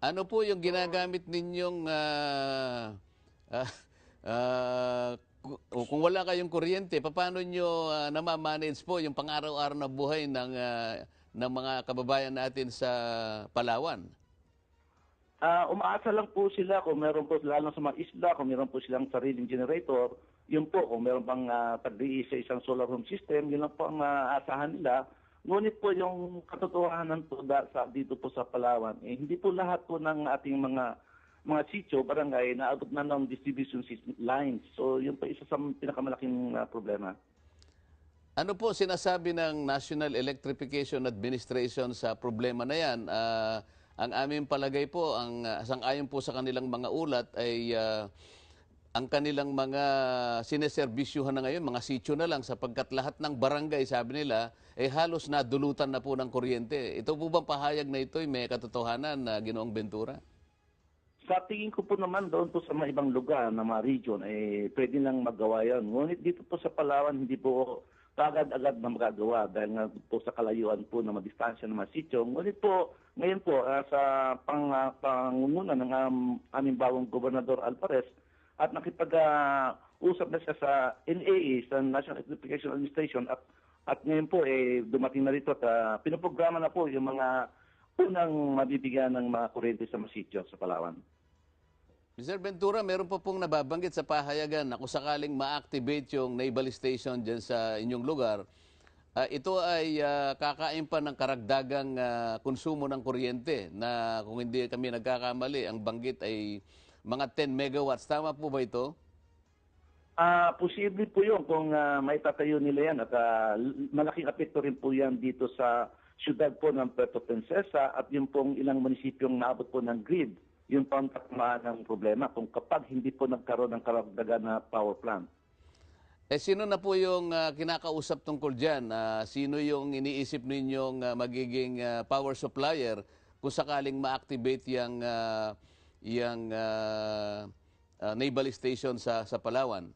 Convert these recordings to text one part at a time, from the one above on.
Ano po yung ginagamit ninyong ah, ah, ku- o kung wala kayong kuryente, paano nyo uh, namamanage po yung pang-araw-araw na buhay ng, ah, ng mga kababayan natin sa Palawan? Ah, umaasa lang po sila kung meron po, lalo sa mga isla, kung meron po silang sariling generator, yun po, kung meron pang uh, sa isang solar home system, yun lang po ang ah, asahan nila. Ngunit po yung katotohanan po da, sa, dito po sa Palawan, eh, hindi po lahat po ng ating mga mga sitio, barangay, naabot na ng distribution system lines. So, yun po isa sa pinakamalaking ah, problema. Ano po sinasabi ng National Electrification Administration sa problema na yan? Ah, ang aming palagay po, ang uh, sang-ayon po sa kanilang mga ulat ay ah, ang kanilang mga sineserbisyuhan na ngayon, mga sityo na lang sapagkat lahat ng barangay, sabi nila, ay halos nadulutan na po ng kuryente. Ito po bang pahayag na ito ay may katotohanan na ginoong Ventura? Sa tingin ko po naman doon po sa mga ibang lugar na mga region, eh, pwede lang magawa yan. Ngunit dito po sa Palawan, hindi po agad-agad na magagawa dahil nga po sa kalayuan po na madistansya ng mga sityo. Ngunit po, ngayon po, ah, sa pang, ah, pangunguna ng um, aming bawang Gobernador Alvarez, at nakipag-usap na siya sa NAE, sa National Electrification Administration, at, at ngayon po, eh, dumating na rito at ah, pinoprograma na po yung mga unang mabibigyan ng mga kuryente sa mga sityo sa Palawan. Mr. Ventura, meron po pong nababanggit sa pahayagan na kung sakaling ma-activate yung naval station dyan sa inyong lugar, ah, ito ay ah, kakain pa ng karagdagang ah, konsumo ng kuryente na kung hindi kami nagkakamali, ang banggit ay mga 10 megawatts. Tama po ba ito? Ah, posible po 'yun kung ah, may tatayo nila yan at l- malaking apekto rin po yan dito sa syudad po ng Puerto Princesa at yung pong ilang munisipyong naabot po ng grid. Yun po ang takmaan ng problema kung kapag hindi po nagkaroon ng karagdagan na power plant. Eh sino na po yung ah, kinakausap tungkol dyan? Ah, sino yung iniisip ninyong ah, magiging ah, power supplier kung sakaling ma-activate yung, ah, yung ah, ah, naval station sa, sa Palawan?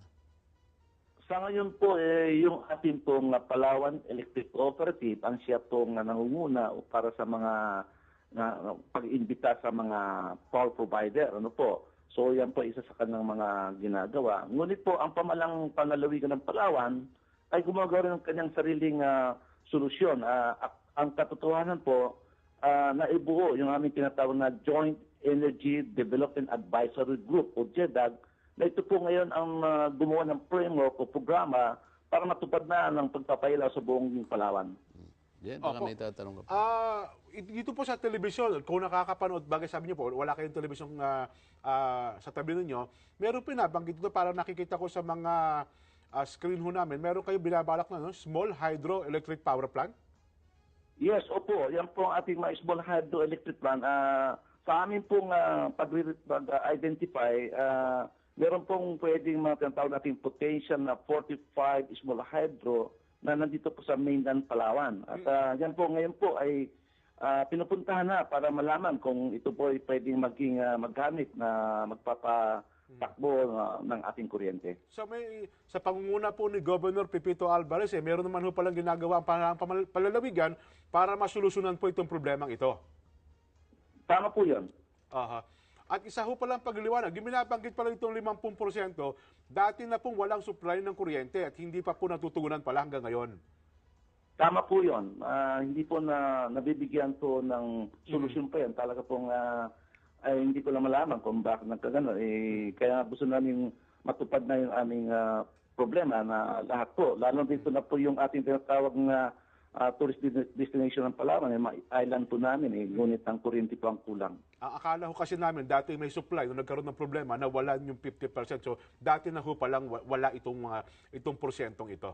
Sa ngayon po, eh, yung ating pong ah, Palawan Electric Cooperative, ang siya pong nangunguna para sa mga na, pag-imbita sa mga power provider. Ano po? So yan po isa sa kanilang mga ginagawa. Ngunit po, ang pamalang panalawigan ng Palawan ay gumagawa ng kanyang sariling ah, solusyon. Ak- ang katotohanan po, ah, naibuo yung aming tinatawag na Joint Energy Development Advisory Group o JEDAG na ito po ngayon ang ah, gumawa ng framework o programa para matupad na ng pagpapailaw sa buong Palawan. Yan, baka Opo. may tatanong ka pa. Ah, it- dito po sa telebisyon, kung nakakapanood, bagay sabi niyo po, wala kayong telebisyon na ah, sa tabi ninyo, meron pinabanggit dito para nakikita ko sa mga ah, screen ho namin, meron kayo binabalak na no? small hydroelectric power plant? Yes, opo. Yan po ang ating mga small hydroelectric plant. Ah, sa amin pong pag- pag-identify, ah, meron pong pwedeng mga tinatawag nating potential na 45 small hydro na nandito po sa mainland Palawan. At ah, yan po ngayon po ay ah, pinupuntahan na para malaman kung ito po ay pwedeng maging ah, maggamit na magpapatakbo ah, ng ating kuryente. So may sa pangunguna po ni Governor Pepito Alvarez, eh, meron naman ho palang ginagawa ang palalawigan para masolusyonan po itong problemang ito. Tama po yun. Aha. At isa ho palang pagliliwanag, yung binabanggit pala itong 50%, dati na pong walang supply ng kuryente at hindi pa po natutugunan pala hanggang ngayon. Tama po yun. Ah, hindi po na nabibigyan po ng solusyon pa yan. Talaga pong ah, ay hindi ko lang malaman kung bakit nagkagano. Eh, kaya gusto namin matupad na yung aming ah, problema na lahat po. Lalo dito na po yung ating tinatawag na ah, tourist de- destination ng Palawan. Eh, island po namin. Eh, ngunit ang kuryente po ang kulang. Ang akala ho kasi namin, dati may supply, nung nagkaroon ng problema, nawala yung 50%. So, dati na ho palang wa- wala itong, mga, itong porsyentong ito.